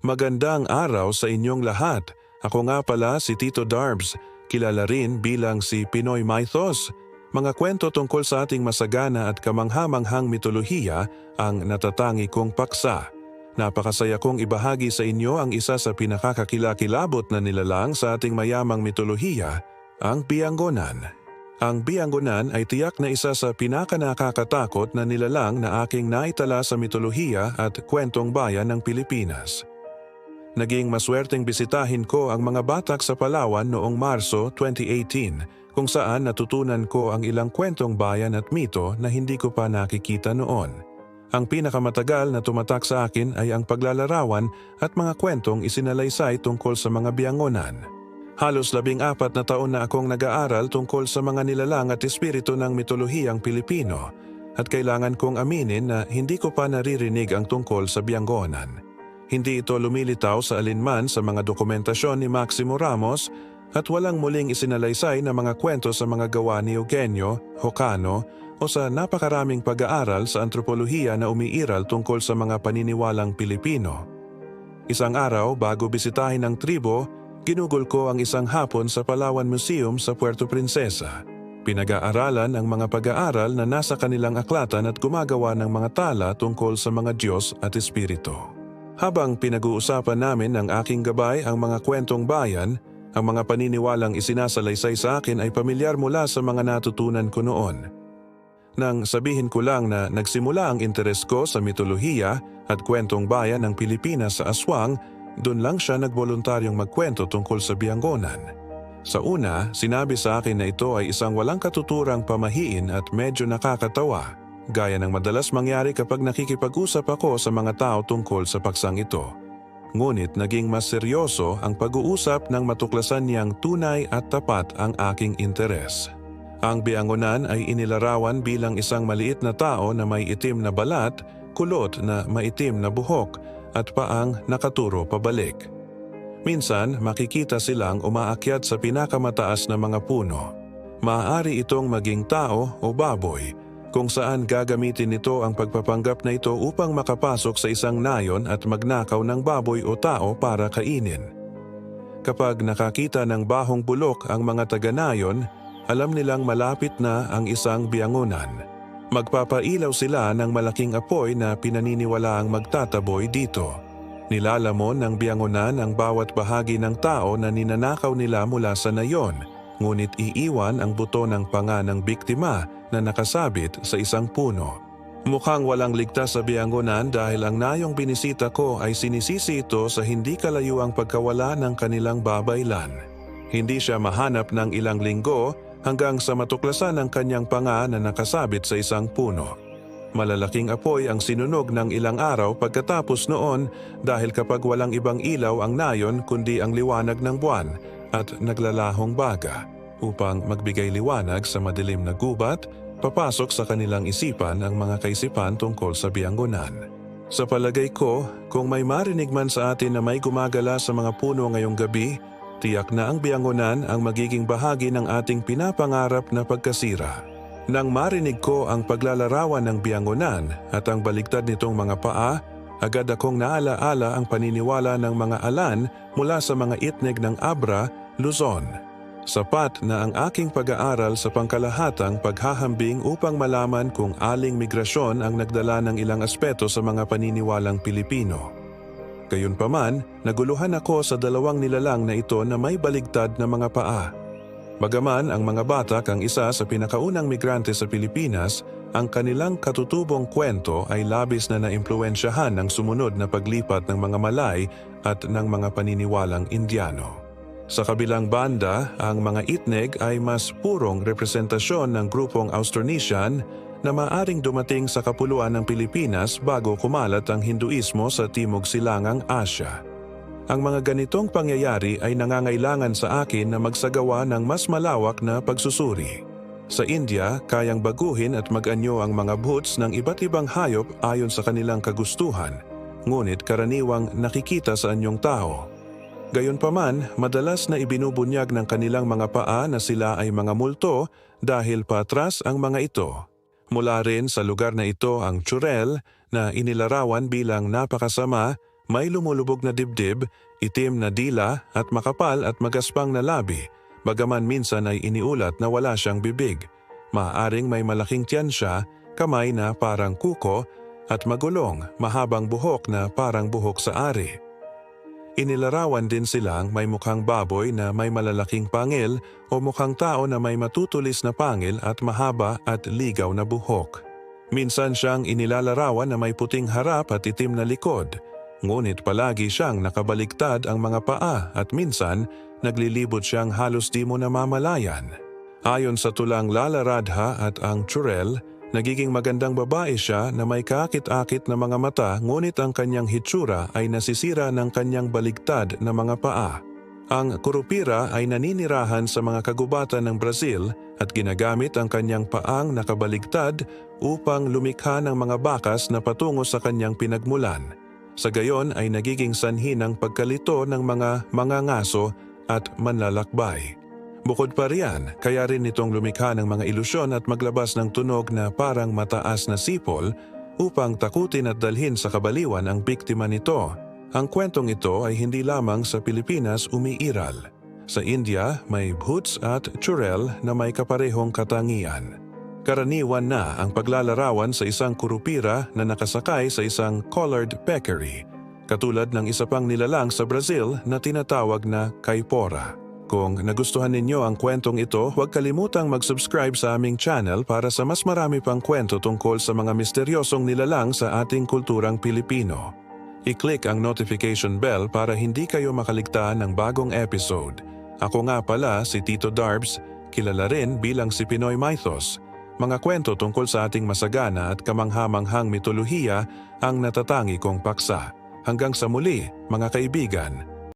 Magandang araw sa inyong lahat. Ako nga pala si Tito Darbs, kilala rin bilang si Pinoy Mythos. Mga kwento tungkol sa ating masagana at kamanghamanghang mitolohiya ang natatangi kong paksa. Napakasaya kong ibahagi sa inyo ang isa sa pinakakakilakilabot na nilalang sa ating mayamang mitolohiya, ang Biangonan. Ang Biangonan ay tiyak na isa sa pinakanakakatakot na nilalang na aking naitala sa mitolohiya at kwentong bayan ng Pilipinas. Naging maswerteng bisitahin ko ang mga batak sa Palawan noong Marso 2018 kung saan natutunan ko ang ilang kwentong bayan at mito na hindi ko pa nakikita noon. Ang pinakamatagal na tumatak sa akin ay ang paglalarawan at mga kwentong isinalaysay tungkol sa mga biangonan. Halos labing apat na taon na akong nag-aaral tungkol sa mga nilalang at espiritu ng mitolohiyang Pilipino at kailangan kong aminin na hindi ko pa naririnig ang tungkol sa biangonan. Hindi ito lumilitaw sa alinman sa mga dokumentasyon ni Maximo Ramos at walang muling isinalaysay na mga kwento sa mga gawa ni Eugenio, Hocano o sa napakaraming pag-aaral sa antropolohiya na umiiral tungkol sa mga paniniwalang Pilipino. Isang araw bago bisitahin ang tribo, ginugol ko ang isang hapon sa Palawan Museum sa Puerto Princesa. Pinag-aaralan ang mga pag-aaral na nasa kanilang aklatan at gumagawa ng mga tala tungkol sa mga Diyos at Espiritu. Habang pinag-uusapan namin ng aking gabay ang mga kwentong bayan, ang mga paniniwalang isinasalaysay sa akin ay pamilyar mula sa mga natutunan ko noon. Nang sabihin ko lang na nagsimula ang interes ko sa mitolohiya at kwentong bayan ng Pilipinas sa aswang, doon lang siya nagboluntaryong magkwento tungkol sa Biangonan. Sa una, sinabi sa akin na ito ay isang walang katuturang pamahiin at medyo nakakatawa, gaya ng madalas mangyari kapag nakikipag-usap ako sa mga tao tungkol sa paksang ito. Ngunit naging mas seryoso ang pag-uusap nang matuklasan niyang tunay at tapat ang aking interes. Ang biangonan ay inilarawan bilang isang maliit na tao na may itim na balat, kulot na maitim na buhok at paang nakaturo pabalik. Minsan makikita silang umaakyat sa pinakamataas na mga puno. Maaari itong maging tao o baboy kung saan gagamitin nito ang pagpapanggap na ito upang makapasok sa isang nayon at magnakaw ng baboy o tao para kainin. Kapag nakakita ng bahong bulok ang mga taga-nayon, alam nilang malapit na ang isang biangunan. Magpapailaw sila ng malaking apoy na pinaniniwalaang magtataboy dito. Nilalamon ng biangunan ang bawat bahagi ng tao na ninanakaw nila mula sa nayon, ngunit iiwan ang buto ng panga ng biktima na nakasabit sa isang puno. Mukhang walang ligtas sa biangunan dahil ang nayong binisita ko ay sinisisi ito sa hindi kalayuang pagkawala ng kanilang babaylan. Hindi siya mahanap ng ilang linggo hanggang sa matuklasan ang kanyang panga na nakasabit sa isang puno. Malalaking apoy ang sinunog ng ilang araw pagkatapos noon dahil kapag walang ibang ilaw ang nayon kundi ang liwanag ng buwan at naglalahong baga upang magbigay liwanag sa madilim na gubat, papasok sa kanilang isipan ang mga kaisipan tungkol sa biangonan. Sa palagay ko, kung may marinig man sa atin na may gumagala sa mga puno ngayong gabi, tiyak na ang biangonan ang magiging bahagi ng ating pinapangarap na pagkasira. Nang marinig ko ang paglalarawan ng biangonan at ang baligtad nitong mga paa, agad akong naalaala ang paniniwala ng mga alan mula sa mga itnig ng Abra, Luzon. Sapat na ang aking pag-aaral sa pangkalahatang paghahambing upang malaman kung aling migrasyon ang nagdala ng ilang aspeto sa mga paniniwalang Pilipino. Gayunpaman, naguluhan ako sa dalawang nilalang na ito na may baligtad na mga paa. Bagaman ang mga batak ang isa sa pinakaunang migrante sa Pilipinas, ang kanilang katutubong kwento ay labis na naimpluensyahan ng sumunod na paglipat ng mga Malay at ng mga paniniwalang Indiano. Sa kabilang banda, ang mga itneg ay mas purong representasyon ng grupong Austronesian na maaring dumating sa kapuluan ng Pilipinas bago kumalat ang Hinduismo sa Timog Silangang Asya. Ang mga ganitong pangyayari ay nangangailangan sa akin na magsagawa ng mas malawak na pagsusuri. Sa India, kayang baguhin at mag-anyo ang mga boots ng iba't ibang hayop ayon sa kanilang kagustuhan, ngunit karaniwang nakikita sa anyong tao. Gayunpaman, madalas na ibinubunyag ng kanilang mga paa na sila ay mga multo dahil patras ang mga ito. Mula rin sa lugar na ito ang Churel na inilarawan bilang napakasama, May lumulubog na dibdib, itim na dila at makapal at magaspang na labi, bagaman minsan ay iniulat na wala siyang bibig. Maaring may malaking tiyan siya, kamay na parang kuko, at magulong, mahabang buhok na parang buhok sa ari. Inilarawan din silang may mukhang baboy na may malalaking pangil o mukhang tao na may matutulis na pangil at mahaba at ligaw na buhok. Minsan siyang inilalarawan na may puting harap at itim na likod, ngunit palagi siyang nakabaligtad ang mga paa at minsan naglilibot siyang halos di mo namamalayan. Ayon sa tulang Lala Radha at ang Churel, nagiging magandang babae siya na may kakit-akit na mga mata ngunit ang kanyang hitsura ay nasisira ng kanyang baligtad na mga paa. Ang kurupira ay naninirahan sa mga kagubatan ng Brazil at ginagamit ang kanyang paang nakabaligtad upang lumikha ng mga bakas na patungo sa kanyang pinagmulan. Sa gayon ay nagiging sanhi ng pagkalito ng mga mangangaso at manlalakbay. Bukod pa riyan, kaya rin itong lumikha ng mga ilusyon at maglabas ng tunog na parang mataas na sipol upang takutin at dalhin sa kabaliwan ang biktima nito. Ang kwentong ito ay hindi lamang sa Pilipinas umiiral. Sa India, may bhoots at churel na may kaparehong katangian. Karaniwan na ang paglalarawan sa isang kurupira na nakasakay sa isang collared peccary, katulad ng isa pang nilalang sa Brazil na tinatawag na kaipora. Kung nagustuhan ninyo ang kwentong ito, huwag kalimutang mag-subscribe sa aming channel para sa mas marami pang kwento tungkol sa mga misteryosong nilalang sa ating kulturang Pilipino. I-click ang notification bell para hindi kayo makaligtaan ng bagong episode. Ako nga pala si Tito Darbs, kilala rin bilang si Pinoy Mythos. Mga kwento tungkol sa ating masagana at kamanghamanghang mitolohiya ang natatangi kong paksa. Hanggang sa muli, mga kaibigan,